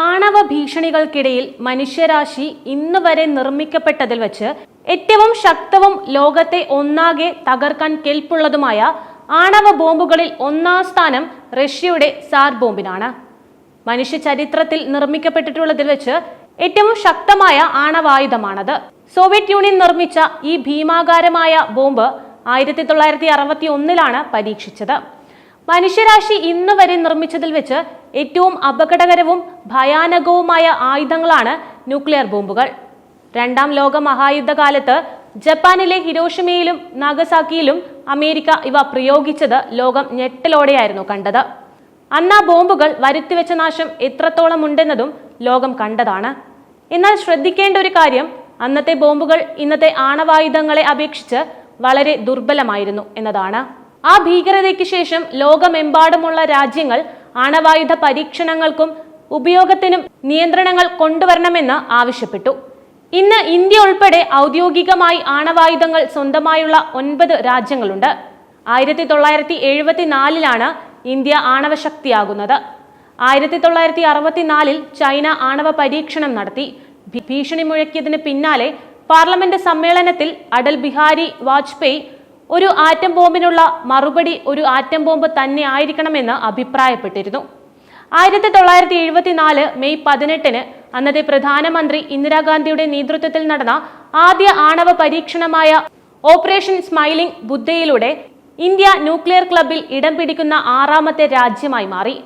ആണവ ഭീഷണികൾക്കിടയിൽ മനുഷ്യരാശി ഇന്ന് വരെ നിർമ്മിക്കപ്പെട്ടതിൽ വച്ച് ഏറ്റവും ശക്തവും ലോകത്തെ ഒന്നാകെ തകർക്കാൻ കെൽപ്പുള്ളതുമായ ആണവ ബോംബുകളിൽ ഒന്നാം സ്ഥാനം റഷ്യയുടെ സാർ ബോംബിനാണ്. മനുഷ്യ ചരിത്രത്തിൽ നിർമ്മിക്കപ്പെട്ടിട്ടുള്ളതിൽ വെച്ച് ഏറ്റവും ശക്തമായ ആണവായുധമാണത്. സോവിയറ്റ് യൂണിയൻ നിർമ്മിച്ച ഈ ഭീമാകാരമായ ബോംബ് ആയിരത്തി തൊള്ളായിരത്തി അറുപത്തി ഒന്നിലാണ് പരീക്ഷിച്ചത്. മനുഷ്യരാശി ഇന്ന് വരെ നിർമ്മിച്ചതിൽ വെച്ച് ഏറ്റവും അപകടകരവും ഭയാനകവുമായ ആയുധങ്ങളാണ് ന്യൂക്ലിയർ ബോംബുകൾ. രണ്ടാം ലോക മഹായുദ്ധകാലത്ത് ജപ്പാനിലെ ഹിരോഷിമയിലും നാഗസാക്കിയിലും അമേരിക്ക ഇവ പ്രയോഗിച്ചത് ലോകം ഞെട്ടലോടെയായിരുന്നു കണ്ടത്. അന്ന് ആ ബോംബുകൾ വരുത്തിവെച്ച നാശം എത്രത്തോളം ഉണ്ടെന്നതും ലോകം കണ്ടതാണ്. എന്നാൽ ശ്രദ്ധിക്കേണ്ട ഒരു കാര്യം അന്നത്തെ ബോംബുകൾ ഇന്നത്തെ ആണവായുധങ്ങളെ അപേക്ഷിച്ച് വളരെ ദുർബലമായിരുന്നു എന്നതാണ്. ആ ഭീകരതയ്ക്ക് ശേഷം ലോകമെമ്പാടുമുള്ള രാജ്യങ്ങൾ അണവായുധ പരീക്ഷണങ്ങൾക്കും ഉപയോഗത്തിനും നിയന്ത്രണങ്ങൾ കൊണ്ടുവരണമെന്ന് ആവശ്യപ്പെട്ടു. ഇന്ന് ഇന്ത്യ ഉൾപ്പെടെ ഔദ്യോഗികമായി ആണവായുധങ്ങൾ സ്വന്തമായുള്ള ഒൻപത് രാജ്യങ്ങളുണ്ട്. ആയിരത്തി തൊള്ളായിരത്തി എഴുപത്തിനാലിലാണ് ഇന്ത്യ ആണവശക്തിയാകുന്നത്. ആയിരത്തി തൊള്ളായിരത്തി അറുപത്തിനാലിൽ ചൈന ആണവ പരീക്ഷണം നടത്തി. ഭീഷണി മുഴക്കിയതിന് പിന്നാലെ പാർലമെന്റ് സമ്മേളനത്തിൽ അടൽ ബിഹാരി വാജ്പേയി ഒരു ആറ്റം ബോംബിനുള്ള മറുപടി ഒരു ആറ്റം ബോംബ് തന്നെ ആയിരിക്കണമെന്ന് അഭിപ്രായപ്പെട്ടിരുന്നു. ആയിരത്തി തൊള്ളായിരത്തി എഴുപത്തിനാല് മെയ് പതിനെട്ടിന് അന്നത്തെ പ്രധാനമന്ത്രി ഇന്ദിരാഗാന്ധിയുടെ നേതൃത്വത്തിൽ നടന്ന ആദ്യ ആണവ പരീക്ഷണമായ ഓപ്പറേഷൻ സ്മൈലിംഗ് ബുദ്ധയിലൂടെ ഇന്ത്യ ന്യൂക്ലിയർ ക്ലബിൽ ഇടം പിടിക്കുന്ന ആറാമത്തെ രാജ്യമായി മാറി.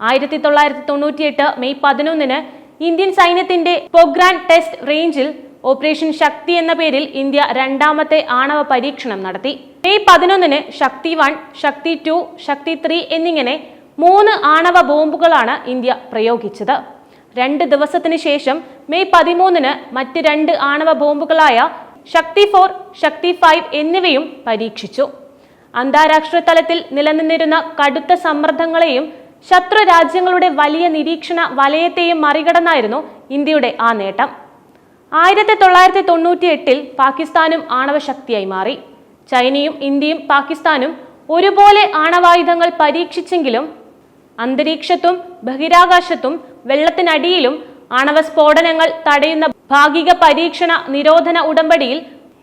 ആയിരത്തി തൊള്ളായിരത്തി തൊണ്ണൂറ്റിയെട്ട് മെയ് പതിനൊന്നിന് ഇന്ത്യൻ സൈന്യത്തിന്റെ പൊഗ്രാൻ ടെസ്റ്റ് റേഞ്ചിൽ ഓപ്പറേഷൻ ശക്തി എന്ന പേരിൽ ഇന്ത്യ രണ്ടാമത്തെ ആണവ പരീക്ഷണം നടത്തി. മെയ് പതിനൊന്നിന് Shakti one Shakti two Shakti three എന്നിങ്ങനെ മൂന്ന് ആണവ ബോംബുകളാണ് ഇന്ത്യ പ്രയോഗിച്ചത്. രണ്ട് ദിവസത്തിന് ശേഷം മെയ് പതിമൂന്നിന് മറ്റ് രണ്ട് ആണവ ബോംബുകളായ ശക്തി ഫോർ ശക്തി ഫൈവ് എന്നിവയും പരീക്ഷിച്ചു. അന്താരാഷ്ട്ര തലത്തിൽ നിലനിന്നിരുന്ന കടുത്ത സമ്മർദ്ദങ്ങളെയും ശത്രു രാജ്യങ്ങളുടെ വലിയ നിരീക്ഷണ വലയത്തെയും മറികടന്നായിരുന്നു ഇന്ത്യയുടെ ആ നേട്ടം. ആയിരത്തി തൊള്ളായിരത്തി തൊണ്ണൂറ്റി എട്ടിൽ പാകിസ്ഥാനും ആണവശക്തിയായി മാറി. ചൈനയും ഇന്ത്യയും പാകിസ്ഥാനും ഒരുപോലെ ആണവായുധങ്ങൾ പരീക്ഷിച്ചെങ്കിലും അന്തരീക്ഷത്തും ബഹിരാകാശത്തും വെള്ളത്തിനടിയിലും ആണവ സ്ഫോടനങ്ങൾ തടയുന്ന ഭാഗിക പരീക്ഷണ നിരോധന ഉടമ്പടിയിൽ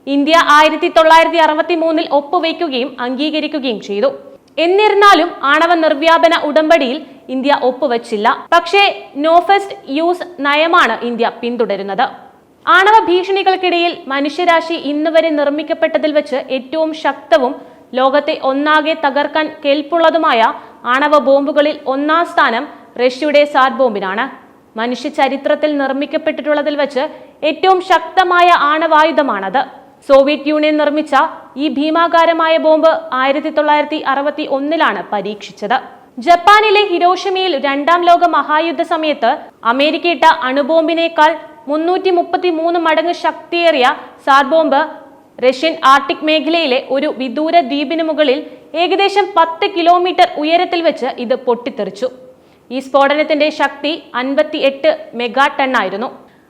ഇന്ത്യ ആയിരത്തി തൊള്ളായിരത്തി അറുപത്തി മൂന്നിൽ ഒപ്പുവയ്ക്കുകയും അംഗീകരിക്കുകയും ചെയ്തു. എന്നിരുന്നാലും ആണവ നിർവ്യാപന ഉടമ്പടിയിൽ ഇന്ത്യ ഒപ്പുവച്ചില്ല. പക്ഷേ നോഫസ്റ്റ് യൂസ് നയമാണ് ഇന്ത്യ പിന്തുടരുന്നത്. ആണവ ഭീഷണികൾക്കിടയിൽ മനുഷ്യരാശി ഇന്ന് വരെ നിർമ്മിക്കപ്പെട്ടതിൽ വെച്ച് ഏറ്റവും ശക്തവും ലോകത്തെ ഒന്നാകെ തകർക്കാൻ കേൾപ്പുള്ളതുമായ ആണവ ബോംബുകളിൽ ഒന്നാം സ്ഥാനം റഷ്യയുടെ സാർ ബോംബിനാണ്. മനുഷ്യ ചരിത്രത്തിൽ നിർമ്മിക്കപ്പെട്ടിട്ടുള്ളതിൽ വെച്ച് ഏറ്റവും ശക്തമായ ആണവായുധമാണത്. സോവിയറ്റ് യൂണിയൻ നിർമ്മിച്ച ഈ ഭീമാകാരമായ ബോംബ് ആയിരത്തി തൊള്ളായിരത്തി അറുപത്തി ഒന്നിലാണ് പരീക്ഷിച്ചത്. ജപ്പാനിലെ ഹിരോഷിമയിൽ രണ്ടാം ലോക മഹായുദ്ധ സമയത്ത് അമേരിക്ക ഇട്ട അണുബോംബിനേക്കാൾ മുന്നൂറ്റി മുപ്പത്തി മൂന്ന് മടങ്ങ് ശക്തിയേറിയ സാർ ബോംബ് റഷ്യൻ ആർട്ടിക് മേഖലയിലെ ഒരു വിദൂര ദ്വീപിന് മുകളിൽ ഏകദേശം പത്ത് കിലോമീറ്റർ ഉയരത്തിൽ വെച്ച് ഇത് പൊട്ടിത്തെറിച്ചു. ഈ സ്ഫോടനത്തിന്റെ ശക്തി അൻപത്തി എട്ട് മെഗാ ടൺ ആയിരുന്നു.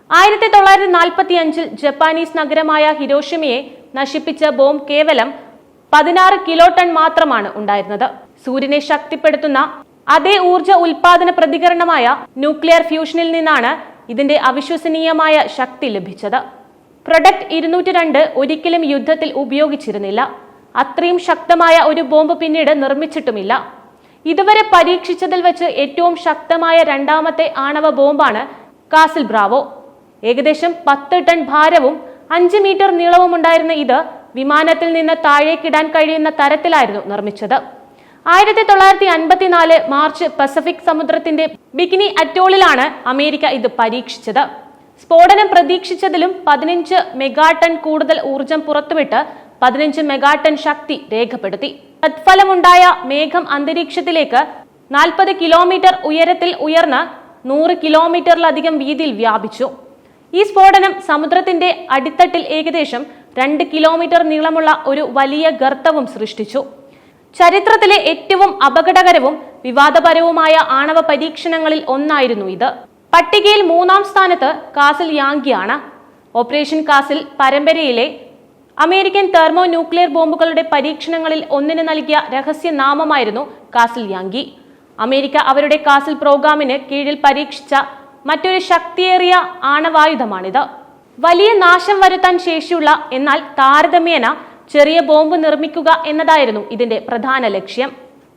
ആയിരത്തി തൊള്ളായിരത്തി നാൽപ്പത്തി അഞ്ചിൽ ജപ്പാനീസ് നഗരമായ ഹിരോഷിമയെ നശിപ്പിച്ച ബോംബ് കേവലം പതിനാറ് കിലോ ടൺ മാത്രമാണ് ഉണ്ടായിരുന്നത്. സൂര്യനെ ശക്തിപ്പെടുത്തുന്ന അതേ ഊർജ ഉൽപാദന പ്രതികരണമായ ന്യൂക്ലിയർ ഫ്യൂഷനിൽ നിന്നാണ് ഇതിന്റെ അവിശ്വസനീയമായ ശക്തി ലഭിച്ചത്. പ്രൊഡക്റ്റ് ഇരുന്നൂറ്റി രണ്ട് ഒരിക്കലും യുദ്ധത്തിൽ ഉപയോഗിച്ചിരുന്നില്ല. അത്രയും ശക്തമായ ഒരു ബോംബ് പിന്നീട് നിർമ്മിച്ചിട്ടുമില്ല. ഇതുവരെ പരീക്ഷിച്ചതിൽ വെച്ച് ഏറ്റവും ശക്തമായ രണ്ടാമത്തെ ആണവ ബോംബാണ് കാസിൽ ബ്രാവോ. ഏകദേശം പത്ത് ടൺ ഭാരവും അഞ്ച് മീറ്റർ നീളവും ഉണ്ടായിരുന്ന ഇത് വിമാനത്തിൽ നിന്ന് താഴേക്കിടാൻ കഴിയുന്ന തരത്തിലായിരുന്നു നിർമ്മിച്ചത്. ആയിരത്തി തൊള്ളായിരത്തി അൻപത്തിനാല് മാർച്ച് പസഫിക് സമുദ്രത്തിന്റെ ബിക്കിനി അറ്റോളിലാണ് അമേരിക്ക ഇത് പരീക്ഷിച്ചത്. സ്ഫോടനം പ്രതീക്ഷിച്ചതിലും പതിനഞ്ച് മെഗാടൺ കൂടുതൽ ഊർജം പുറത്തുവിട്ട് പതിനഞ്ച് മെഗാടൺ ശക്തി രേഖപ്പെടുത്തി. തത്ഫലമുണ്ടായ മേഘം അന്തരീക്ഷത്തിലേക്ക് നാൽപ്പത് കിലോമീറ്റർ ഉയരത്തിൽ ഉയർന്ന് നൂറ് കിലോമീറ്ററിലധികം വീതിയിൽ വ്യാപിച്ചു. ഈ സ്ഫോടനം സമുദ്രത്തിന്റെ അടിത്തട്ടിൽ ഏകദേശം രണ്ട് കിലോമീറ്റർ നീളമുള്ള ഒരു വലിയ ഗർത്തവും സൃഷ്ടിച്ചു. ചരിത്രത്തിലെ ഏറ്റവും അപകടകരവും വിവാദപരവുമായ ആണവ പരീക്ഷണങ്ങളിൽ ഒന്നായിരുന്നു ഇത്. പട്ടികയിൽ മൂന്നാം സ്ഥാനത്ത് കാസിൽ യാങ്കിയാണ്. ഓപ്പറേഷൻ കാസിൽ പരമ്പരയിലെ അമേരിക്കൻ തെർമോ ന്യൂക്ലിയർ ബോംബുകളുടെ പരീക്ഷണങ്ങളിൽ ഒന്നിന് നൽകിയ രഹസ്യനാമമായിരുന്നു കാസിൽ യാങ്കി. അമേരിക്ക അവരുടെ കാസിൽ പ്രോഗ്രാമിന് കീഴിൽ പരീക്ഷിച്ച മറ്റൊരു ശക്തിയേറിയ ആണവായുധമാണിത്. വലിയ നാശം വരുത്താൻ ശേഷിയുള്ള എന്നാൽ താരതമ്യേന ചെറിയ ബോംബ് നിർമ്മിക്കുക എന്നതായിരുന്നു ഇതിന്റെ പ്രധാന ലക്ഷ്യം.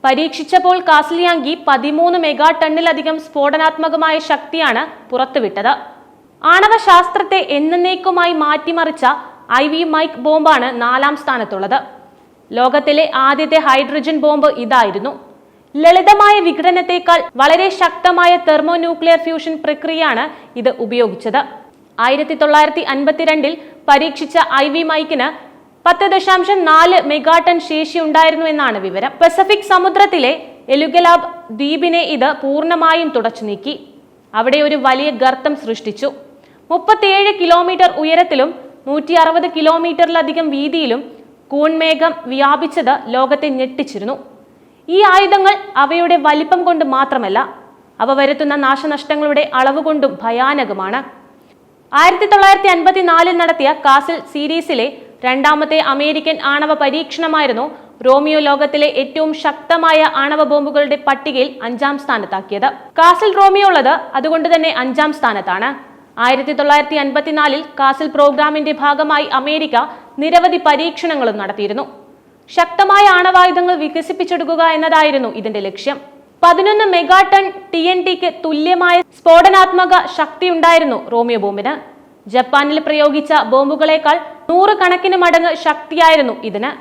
പരീക്ഷിച്ചപ്പോൾ കാസ്ലിയാങ്കി പതിമൂന്ന് മെഗാ ടണ്ണിലധികം സ്ഫോടനാത്മകമായ ശക്തിയാണ് പുറത്തുവിട്ടത്. ആണവ ശാസ്ത്രത്തെ എന്നേക്കുമായി മാറ്റിമറിച്ച ഐ വി മൈക്ക് ബോംബാണ് നാലാം സ്ഥാനത്തുള്ളത്. ലോകത്തിലെ ആദ്യത്തെ ഹൈഡ്രജൻ ബോംബ് ഇതായിരുന്നു. ലളിതമായ വിഘടനത്തെക്കാൾ വളരെ ശക്തമായ തെർമോ ന്യൂക്ലിയർ ഫ്യൂഷൻ പ്രക്രിയയാണ് ഇത് ഉപയോഗിച്ചത്. ആയിരത്തി തൊള്ളായിരത്തി അൻപത്തിരണ്ടിൽ പരീക്ഷിച്ച ഐ വി മൈക്കിന് പത്ത് ദശാംശം നാല് മെഗാടൺ ശേഷി ഉണ്ടായിരുന്നു എന്നാണ് വിവരം. പസഫിക് സമുദ്രത്തിലെ എലുഗലാബ് ദ്വീപിനെ ഇത് പൂർണമായും തുടച്ചു നീക്കി. അവിടെ ഒരു വലിയ ഗർത്തം സൃഷ്ടിച്ചു. മുപ്പത്തിയേഴ് കിലോമീറ്റർ ഉയരത്തിലും നൂറ്റി അറുപത് കിലോമീറ്ററിലധികം വീതിയിലും കൂൺമേഘം വ്യാപിച്ചത് ലോകത്തെ ഞെട്ടിച്ചിരുന്നു. ഈ ആയുധങ്ങൾ അവയുടെ വലിപ്പം കൊണ്ട് മാത്രമല്ല അവ വരുത്തുന്ന നാശനഷ്ടങ്ങളുടെ അളവ് കൊണ്ടും ഭയാനകമാണ്. ആയിരത്തി തൊള്ളായിരത്തി അൻപത്തിനാലിൽ നടത്തിയ കാസിൽ സീരീസിലെ രണ്ടാമത്തെ അമേരിക്കൻ ആണവ പരീക്ഷണമായിരുന്നു റോമിയോ ലോകത്തിലെ ഏറ്റവും ശക്തമായ ആണവ ബോംബുകളുടെ പട്ടികയിൽ അഞ്ചാം സ്ഥാനത്താക്കിയത്. കാസിൽ റോമിയോ ഉള്ളത് അതുകൊണ്ട് തന്നെ അഞ്ചാം സ്ഥാനത്താണ്. ആയിരത്തി തൊള്ളായിരത്തി അൻപത്തിനാലിൽ കാസിൽ പ്രോഗ്രാമിന്റെ ഭാഗമായി അമേരിക്ക നിരവധി പരീക്ഷണങ്ങളും നടത്തിയിരുന്നു. ശക്തമായ ആണവായുധങ്ങൾ വികസിപ്പിച്ചെടുക്കുക എന്നതായിരുന്നു ഇതിന്റെ ലക്ഷ്യം. പതിനൊന്ന് മെഗാ ടൺ ടി എൻ ടിക്ക് തുല്യമായ സ്ഫോടനാത്മക ശക്തിയുണ്ടായിരുന്നു റോമിയോ ബോംബിന്. ജപ്പാനിൽ പ്രയോഗിച്ച ബോംബുകളേക്കാൾ നൂറുകണക്കിന് മടങ്ങ് ശക്തിയായിരുന്നു ഇതിന്.